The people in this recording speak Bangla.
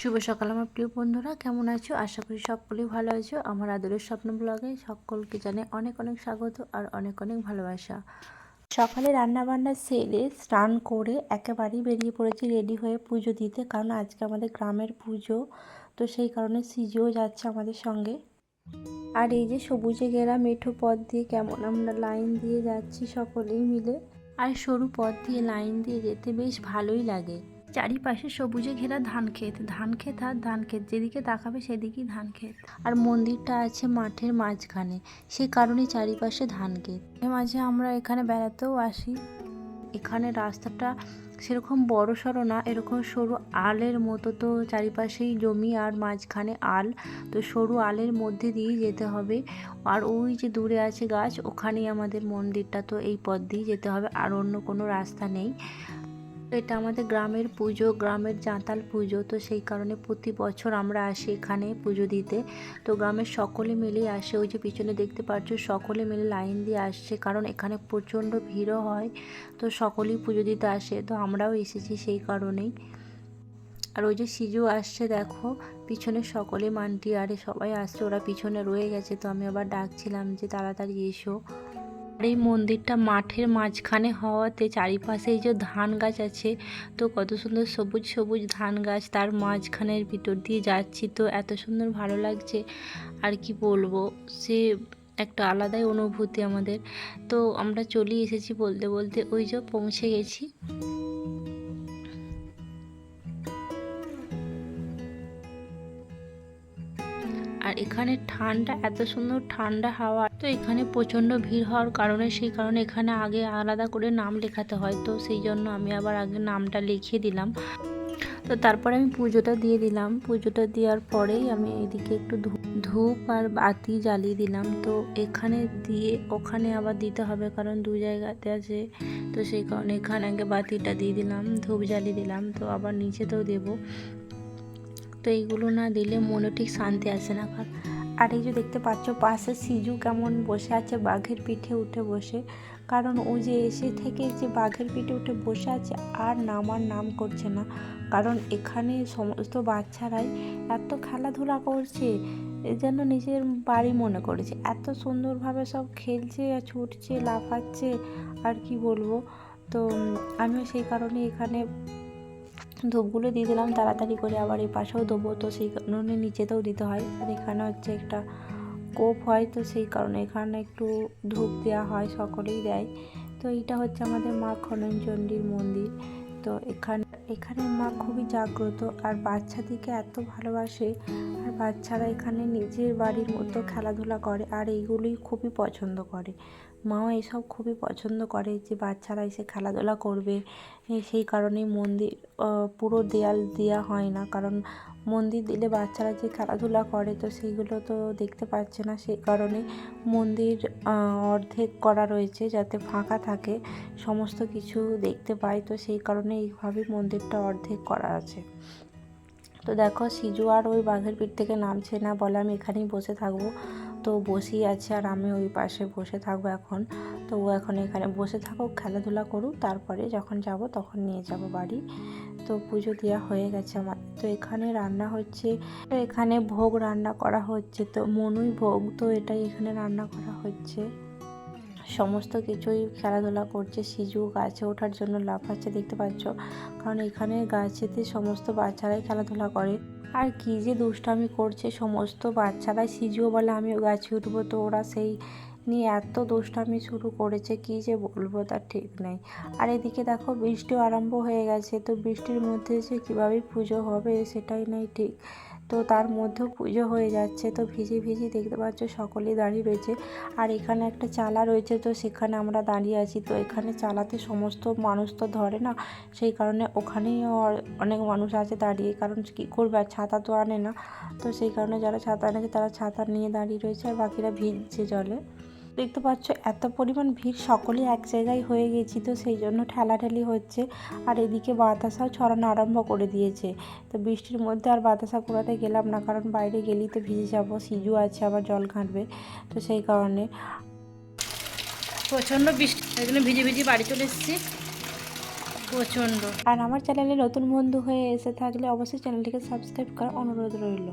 শুভ সকাল, আমার প্রিয় বন্ধুরা। কেমন আছো? আশা করি সকলেই ভালো আছো। আমার আদরের স্বপ্ন ব্লগে সকলকে জানে অনেক অনেক স্বাগত আর অনেক অনেক ভালোবাসা। সকালে রান্না বান্না সেরে স্নান করে একেবারেই বেরিয়ে পড়েছি, রেডি হয়ে পুজো দিতে। কারণ আজকে আমাদের গ্রামের পুজো, তো সেই কারণে সিজিও যাচ্ছে আমাদের সঙ্গে। আর এই যে সবুজে ঘেরা মেঠো পথ দিয়ে কেমন আমরা লাইন দিয়ে যাচ্ছি সকলেই মিলে। আর সরু পথ দিয়ে লাইন দিয়ে যেতে বেশ ভালোই লাগে। চারিপাশে সবুজে ঘেরা ধান ক্ষেত। ধান ক্ষেত আর ধান ক্ষেত, যেদিকে তাকাবে সেদিকেই ধান ক্ষেত। আর মন্দিরটা আছে মাঠের মাঝখানে, সে কারণে চারিপাশে ধান ক্ষেত। মাঝে আমরা এখানে বেড়াতেও আসি। এখানে রাস্তাটা সেরকম বড় সড়ো না, এরকম সরু আলের মতো। তো চারিপাশেই জমি আর মাঝখানে আল, তো সরু আলের মধ্যে দিয়েই যেতে হবে। আর ওই যে দূরে আছে গাছ, ওখানেই আমাদের মন্দিরটা, তো এই পথ দিয়েই যেতে হবে। আর অন্য কোনো রাস্তা নেই। এটা আমাদের গ্রামের পুজো, গ্রামের জাঁতাল পুজো। তো সেই কারণে প্রতি বছর আমরা আসি এখানে পুজো দিতে। তো গ্রামের সকলে মিলেই আসে। ওই যে পিছনে দেখতে পাচ্ছ, সকলে মিলে লাইন দিয়ে আসছে। কারণ এখানে প্রচণ্ড ভিড়ও হয়। তো সকলেই পুজো দিতে আসে। তো আমরাও এসেছি সেই কারণেই। আর ওই যে সিজু আসছে, দেখো। পিছনে সকলে মান্টি, আরে সবাই আসছে। ওরা পিছনে রয়ে গেছে। তো আমি আবার ডাকছিলাম যে, তাড়াতাড়ি এসো। এই মন্দিরটা মাঠের মাঝখানে হওয়াতে চারিপাশে এই যে ধান গাছ আছে, তো কত সুন্দর সবুজ সবুজ ধান গাছ তার মাঝখানের ভিতর দিয়ে যাচ্ছি, তো এত সুন্দর ভালো লাগছে। আর কি বলব, সে একটা আলাদাই অনুভূতি আমাদের। তো আমরা চলে এসেছি বলতে বলতে ওই যে পৌঁছে গেছি। আর এখানে ঠান্ডা, এত সুন্দর ঠান্ডা হাওয়া। তো এখানে প্রচণ্ড ভিড় হওয়ার কারণে, সেই কারণে এখানে আগে আলাদা করে নাম লেখাতে হয়। তো সেই জন্য আমি আবার আগে নামটা লিখিয়ে দিলাম। তো তারপরে আমি পুজোটা দিয়ে দিলাম। পুজোটা দেওয়ার পরেই আমি এদিকে একটু ধূপ ধূপ আর বাতি জ্বালিয়ে দিলাম। তো এখানে দিয়ে, ওখানে আবার দিতে হবে কারণ দু জায়গাতে আছে। তো সেই কারণে এখানে আগে বাতিটা দিয়ে দিলাম, ধূপ জ্বালিয়ে দিলাম। তো আবার নিচেতেও দেবো। তো এইগুলো না দিলে মনে ঠিক শান্তি আসে না কারণ আর এই যে দেখতে পাচ্ছ, পাশে সিজু কেমন বসে আছে বাঘের পিঠে উঠে বসে। কারণ ও যে এসে থেকে যে বাঘের পিঠে উঠে বসে আছে, আর নামার নাম করছে না। কারণ এখানে সমস্ত বাচ্চারাই এত খেলাধুলা করছে যেন নিজের বাড়ি মনে করেছে। এত সুন্দরভাবে সব খেলছে, ছুটছে, লাফাচ্ছে, আর কি বলব। তো আমিও সেই কারণে এখানে ধূপগুলো দিয়ে দিলাম, তাড়াতাড়ি করে আবার এই পাশেও দেবো তো সেই কারণে নিচেতেও দিতে হয়। আর এখানে হচ্ছে একটা কোপ হয়, তো সেই কারণে এখানে একটু ধূপ দেওয়া হয়, সকলেই দেয়। তো এইটা হচ্ছে আমাদের মা খননচণ্ডীর মন্দির। তো এখানে এখানে মা খুবই জাগ্রত, আর বাচ্চাদেরকে এত ভালোবাসে। আর বাচ্চারা এখানে নিজের বাড়ির মতো খেলাধুলা করে, আর এইগুলোই খুবই পছন্দ করে। মাও এসব খুবই পছন্দ করে যে বাচ্চারা এসে খেলাধুলা করবে। সেই কারণেই মন্দির পুরো দেয়াল দেওয়া হয় না। কারণ মন্দির দিলে বাচ্চারা যে খেলাধুলা করে তো সেইগুলো তো দেখতে পাচ্ছে না। সেই কারণে মন্দির অর্ধেক করা রয়েছে যাতে ফাঁকা থাকে, সমস্ত কিছু দেখতে পায়। তো সেই কারণে এইভাবেই মন্দিরটা অর্ধেক করা আছে। তো দেখো, সিজু আর ওই বাঘের পিঠ থেকে নামছে না বলে আমি এখানেই বসে থাকব। তো বসেই আছে আর আমি ওই পাশে বসে থাকব এখন। তো ও এখন এখানে বসে থাকুক, খেলাধুলা করুক, তারপরে যখন যাব তখন নিয়ে যাব বাড়ি। তো পুজো দেওয়া হয়ে গেছে আমার। তো এখানে রান্না হচ্ছে, এখানে ভোগ রান্না করা হচ্ছে। তো মনুই ভোগ, তো এটাই এখানে রান্না করা হচ্ছে। সমস্ত কিছুই খেলাধুলা করছে, সিজু গাছে ওঠার জন্য লাফাচ্ছে দেখতে পাচ্ছ? কারণ এখানে গাছেতে সমস্ত বাচ্চারাই খেলাধুলা করে। আর কী যে দুষ্টামি করছে সমস্ত বাচ্চারাই, সিজুও বলে আমিও গাছে উঠবো, তো ওরা সেই নিয়ে এত দুষ্টামি শুরু করেছে, কী যে বলব তার ঠিক নেই। আর এদিকে দেখো বৃষ্টিও আরম্ভ হয়ে গেছে, তো বৃষ্টির মধ্যে যে কীভাবে পুজো হবে সেটাই নেই ঠিক। তো তার মধ্যেও পুজো হয়ে যাচ্ছে। তো ভিজে ভিজে দেখতে পাচ্ছ সকলেই দাঁড়িয়ে রয়েছে। আর এখানে একটা চালা রয়েছে, তো সেখানে আমরা দাঁড়িয়ে আছি। তো এখানে চালাতে সমস্ত মানুষ তো ধরে না, সেই কারণে ওখানেই অনেক মানুষ আছে দাঁড়িয়ে। কারণ কী করবে? ছাতা তো আনে না। তো সেই কারণে যারা ছাতা আনেছে তারা ছাতা নিয়ে দাঁড়িয়ে রয়েছে। আর বাকিরা ভিজছে জলে। দেখতে পাচ্ছ এত পরিমাণ ভিড় সকলেই এক জায়গায় হয়ে গেছি তো সেই জন্য ঠেলাঠেলি হচ্ছে। আর এদিকে বাতাসাও ছড়ানো আরম্ভ করে দিয়েছে। তো বৃষ্টির মধ্যে আর বাতাসা কুড়াতে গেলাম না কারণ বাইরে গেলেই তো ভিজে যাব সিজু আছে আবার জল ঘাঁটবে তো সেই কারণে। প্রচণ্ড বৃষ্টি জন্য ভিজে ভিজে বাড়ি চলে এসেছি। প্রচণ্ড। আর আমার চ্যানেলে নতুন বন্ধু হয়ে এসে থাকলে অবশ্যই চ্যানেলটিকে সাবস্ক্রাইব করার অনুরোধ রইল।